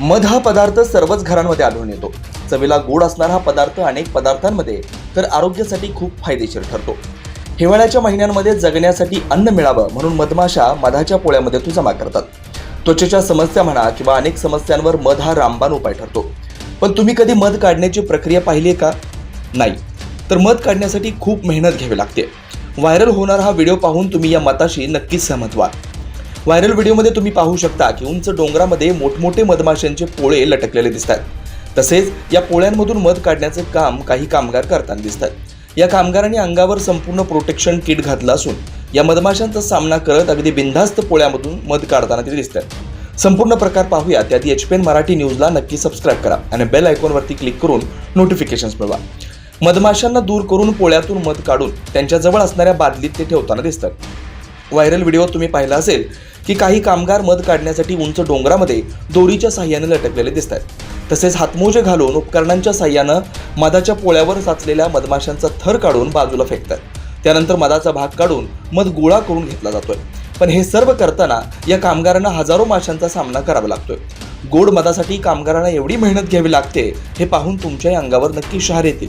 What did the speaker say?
मध हा पदार्थ सर्वच घरांमध्ये आढळून येतो. चवीला गोड असणारा हा पदार्थ अनेक पदार्थांमध्ये तर आरोग्यासाठी खूप फायदेशीर ठरतो. हिवाळ्याच्या महिन्यांमध्ये जगण्यासाठी अन्न मिळावं म्हणून मधमाशा मधाच्या पोळ्यामध्ये तो जमा करतात. त्वचेच्या समस्या म्हणा किंवा अनेक समस्यांवर मध हा रामबाण उपाय ठरतो. पण तुम्ही कधी मध काढण्याची प्रक्रिया पाहिली आहे का? नाही. तर मध काढण्यासाठी खूप मेहनत घ्यावी लागते. व्हायरल होणारा हा व्हिडिओ पाहून तुम्ही या मताशी नक्कीच सहमत व्हाल. व्हायरल व्हिडिओमध्ये तुम्ही पाहू शकता की उंच डोंगरामध्ये मोठमोठे मधमाशांचे पोळे लटकलेले दिसतात. तसेच या पोळ्यांमधून मध काढण्याचे काम काही कामगार करताना दिसतात. या कामगारांनी अंगावर संपूर्ण प्रोटेक्शन किट घातलं असून या मधमाशांचा सामना करत अगदी बिनधास्त पोळ्यामधून मध काढताना ते दिसतात. संपूर्ण प्रकार पाहूया. त्यात एच पी एन मराठी न्यूजला नक्की सबस्क्राईब करा आणि बेल आयकॉनवरती क्लिक करून नोटिफिकेशन्स मिळवा. मधमाशांना दूर करून पोळ्यातून मध काढून त्यांच्याजवळ असणाऱ्या बादलीत ते ठेवताना दिसतात. व्हायरल व्हिडिओ तुम्ही पाहिला असेल की काही कामगार मध काढण्यासाठी उंच डोंगरामध्ये दोरीच्या साह्याने लटकलेले दिसतात तसेच हातमोजे घालून उपकरणांच्या साह्यानं मधाच्या पोळ्यावर साचलेल्या मधमाशांचा थर काढून बाजूला फेकतात. त्यानंतर मधाचा भाग काढून मध गोळा करून घेतला जातोय. पण हे सर्व करताना या कामगारांना हजारो माशांचा सामना करावा लागतोय. गोड मधासाठी कामगारांना एवढी मेहनत घ्यावी लागते हे पाहून तुमच्याही अंगावर नक्की शहार येतील.